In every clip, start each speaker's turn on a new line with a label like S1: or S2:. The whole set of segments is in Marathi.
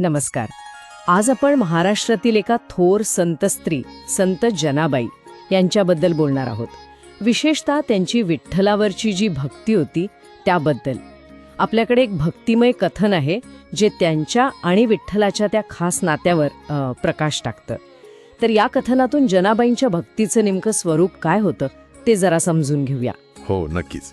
S1: नमस्कार. आज आपण महाराष्ट्रातील एका थोर संत स्त्री संत जनाबाई यांच्याबद्दल बोलणार आहोत. विशेषतः त्यांची विठ्ठलावरची जी भक्ती होती त्याबद्दल. आपल्याकडे एक भक्तिमय कथन आहे जे त्यांच्या आणि विठ्ठलाच्या त्या खास नात्यावर प्रकाश टाकतं. तर या कथनातून जनाबाईंच्या भक्तीचं नेमकं स्वरूप काय होतं ते जरा समजून घेऊया.
S2: हो नक्कीच.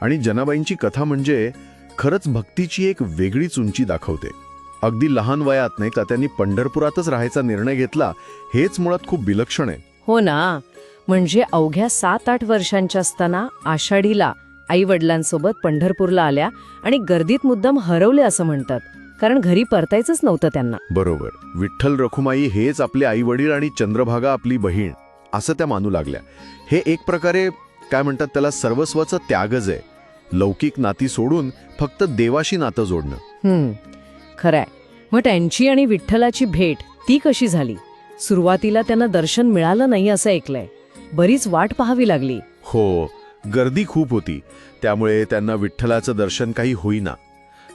S2: आणि जनाबाईंची कथा म्हणजे खरंच भक्तीची एक वेगळीच उंची दाखवते. अगदी लहान वयात नाही का त्यांनी पंढरपुरातच राहायचा निर्णय घेतला हेच मुळात खूप विलक्षण आहे.
S1: हो ना. म्हणजे अवघ्या सात आठ वर्षांच्या असताना आषाढीला आई वडिलांसोबत पंढरपूरला आल्या आणि गर्दीत मुद्दाम हरवले असं म्हणतात. कारण घरी परतायचंच नव्हतं त्यांना.
S2: बरोबर. विठ्ठल रखुमाई हेच आपले आई वडील आणि चंद्रभागा आपली बहीण असं त्या मानू लागल्या. हे एक प्रकारे काय म्हणतात त्याला सर्वस्वाचं त्यागच आहे. लौकिक नाती सोडून फक्त देवाशी नातं जोडणं.
S1: हम्म. खरंय. मग त्यांची आणि विठ्ठलाची भेट ती कशी झाली? सुरुवातीला त्यांना दर्शन मिळालं नाही असं ऐकलंय. बरीच वाट पाहावी लागली.
S2: हो गर्दी खूप होती. त्यामुळे त्यांना विठ्ठलाचं दर्शन काही होईना.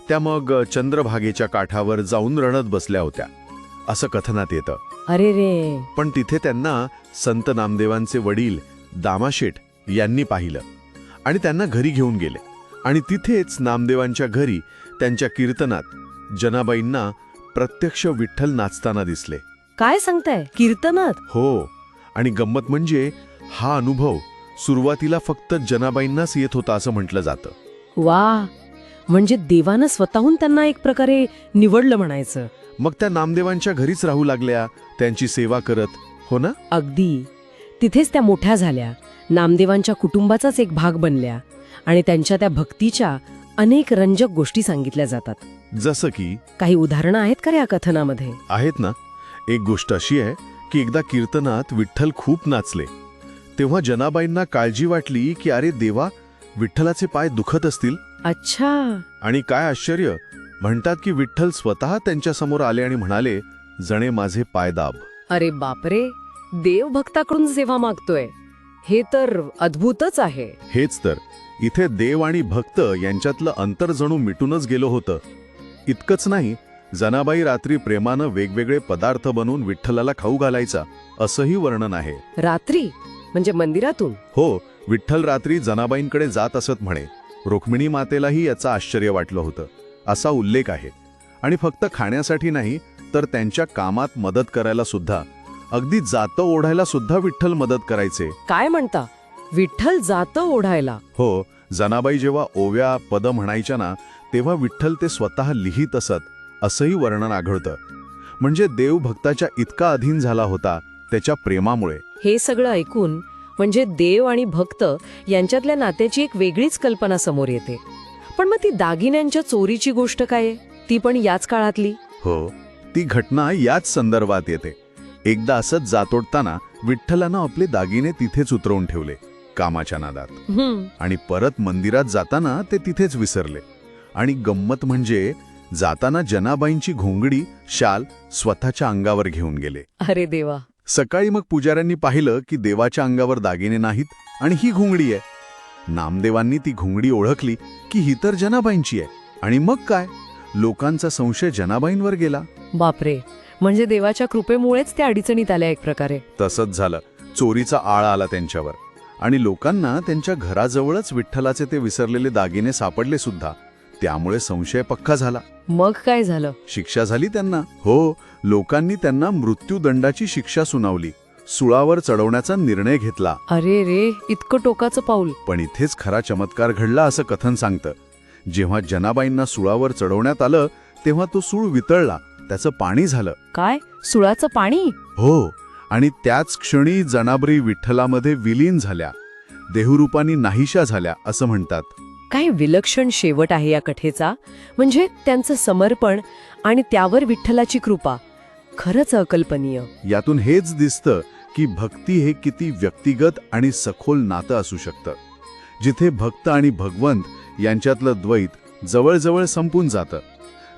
S2: त्या मग चंद्रभागेच्या काठावर जाऊन रडत बसल्या होत्या. असं कथनात येतं.
S1: अरे रे.
S2: पण तिथे त्यांना संत नामदेवांचे वडील दामाशेठ यांनी पाहिलं. आणि त्यांना घरी घेऊन गेले. आणि तिथेच नामदेवांच्या घरी त्यांच्या कीर्तनात जनाबाईंना प्रत्यक्ष विठ्ठल नाचताना दिसले.
S1: काय सांगताय? कीर्तनात?
S2: हो आणि गंमत म्हणजे हा अनुभव सुरुवातीला फक्त जनाबाईंनाच येत होता असं म्हटलं जातं.
S1: वा म्हणजे देवानं स्वतःहून त्यांना एक प्रकारे निवडलं म्हणायचं.
S2: मग त्या नामदेवांच्या घरीच राहू लागल्या त्यांची सेवा करत हो ना?
S1: अगदी. तिथेच त्या मोठ्या झाल्या. नामदेवांच्या कुटुंबाचाच एक भाग बनल्या आणि त्यांच्या त्या भक्तीच्या अनेक रंजक गोष्टी सांगितल्या जातात.
S2: जसं की?
S1: काही उदाहरणं आहेत का या कथनामध्ये?
S2: आहेत ना. एक गोष्ट अशी आहे की एकदा कीर्तनात विठ्ठल खूप नाचले. तेव्हा जनाबाईंना काळजी वाटली की अरे देवा विठ्ठलाचे पाय दुखत असतील.
S1: अच्छा.
S2: आणि काय आश्चर्य म्हणतात की विठ्ठल स्वतः त्यांच्यासमोर आले आणि म्हणाले जणे माझे पाय दाब.
S1: अरे बापरे देव भक्ताकडून सेवा मागतोय. हे तर अद्भुतच आहे.
S2: हेच तर. इथे देव आणि भक्त यांच्यातलं अंतर जणू मिटूनच गेलं होतं. इतकंच नाही जनाबाई रात्री प्रेमानं वेगवेगळे पदार्थ बनवून विठ्ठलाला खाऊ घालायचा असंही वर्णन आहे.
S1: रात्री? म्हणजे मंदिरातून?
S2: हो विठ्ठल रात्री जनाबाईंकडे जात असत म्हणे. रुक्मिणी मातेलाही याचं आश्चर्य वाटलं होतं. असा उल्लेख आहे. आणि फक्त खाण्यासाठी नाही तर त्यांच्या कामात मदत करायला सुद्धा. अगदी जातं ओढायला सुद्धा विठ्ठल मदत करायचे.
S1: काय म्हणता? विठ्ठल जातं ओढायला.
S2: हो जनाबाई जेव्हा ओव्या पद म्हणायच्या ना तेव्हा विठ्ठल ते स्वतः लिहित असत असंही वर्णन आढळतं. म्हणजे देव भक्ताच्या इतका अधीन झाला होता त्याच्या प्रेमामुळे.
S1: हे सगळं ऐकून म्हणजे देव आणि भक्त यांच्यातल्या नात्याची एक वेगळीच कल्पना समोर येते. पण मग ती दागिन्यांच्या चोरीची गोष्ट काय ती पण याच काळातली?
S2: हो ती घटना याच संदर्भात येते. एकदा असंच जातोडताना विठ्ठलानं आपले दागिने तिथेच उतरवून ठेवले. कामाच्या नादात. आणि परत मंदिरात जाताना ते तिथेच विसरले. आणि गंमत म्हणजे जाताना जनाबाईंची घोंगडी शाल स्वतःच्या अंगावर घेऊन गेले.
S1: अरे देवा.
S2: सकाळी मग पुजाऱ्यांनी पाहिलं की देवाच्या अंगावर दागिने नाहीत आणि ही घोंगडी आहे. नामदेवांनी ती घोंगडी ओळखली की ही तर जनाबाईंची आहे. आणि मग काय? लोकांचा संशय जनाबाईंवर गेला.
S1: बापरे. म्हणजे देवाच्या कृपेमुळेच त्या अडीचणीत आल्या एक प्रकारे.
S2: तसंच झालं. चोरीचा आळ आला त्यांच्यावर. आणि लोकांना त्यांच्या घराजवळच विठ्ठलाचे ते विसरलेले दागिने सापडले सुद्धा. त्यामुळे संशय पक्का झाला.
S1: मग काय झालं?
S2: शिक्षा झाली त्यांना. हो लोकांनी त्यांना मृत्यूदंडाची शिक्षा सुनावली. सुळावर चढवण्याचा निर्णय घेतला.
S1: अरे रे इतकं टोकाचं पाऊल.
S2: पण इथेच खरा चमत्कार घडला असं कथन सांगतं. जेव्हा जनाबाईंना सुळावर चढवण्यात आलं तेव्हा तो सूळ वितळला. त्याचं पाणी झालं.
S1: काय? सुळाचं पाणी?
S2: हो. आणि त्याच क्षणी जनाबरी विठ्ठलामध्ये विलीन झाल्या. देहरूपानी नाहीशा झाल्या असं म्हणतात.
S1: काय विलक्षण शेवट आहे या कथेचा? म्हणजे त्यांचं समर्पण आणि त्यावर विठ्ठलाची कृपा. खरंच अकल्पनीय.
S2: यातून हेच दिसतं की भक्ती हे किती व्यक्तिगत आणि सखोल नातं असू शकतं. जिथे भक्त आणि भगवंत यांच्यातलं द्वैत जवळजवळ संपून जातं.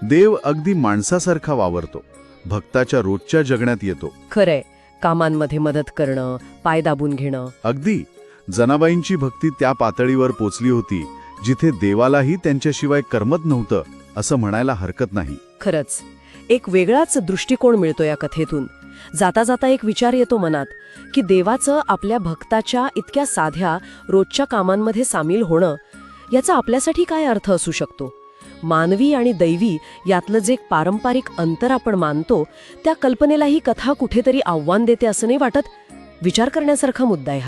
S2: देव अगदी माणसासारखा वावरतो. भक्ताच्या रोजच्या जगण्यात येतो.
S1: खरंय. कामांमध्ये मदत करणं पाय दाबून घेणं.
S2: अगदी. जनाबाईंची भक्ती त्या पातळीवर पोचली होती जिथे देवालाही त्यांच्याशिवाय करमत नव्हतं असं म्हणायला हरकत नाही.
S1: खरंच. एक वेगळाच दृष्टिकोन मिळतो या कथेतून. जाता जाता एक विचार येतो मनात की देवाचं आपल्या भक्ताच्या इतक्या साध्या रोजच्या कामांमध्ये सामील होणं याचा आपल्यासाठी काय अर्थ असू शकतो? मानवी आणि दैवी यातलं जे पारंपरिक अंतर आपण मानतो त्या कल्पनेला ही कथा कुठेतरी आव्हान देते असं नाही वाटत? विचार करण्यासारखा मुद्दा आहे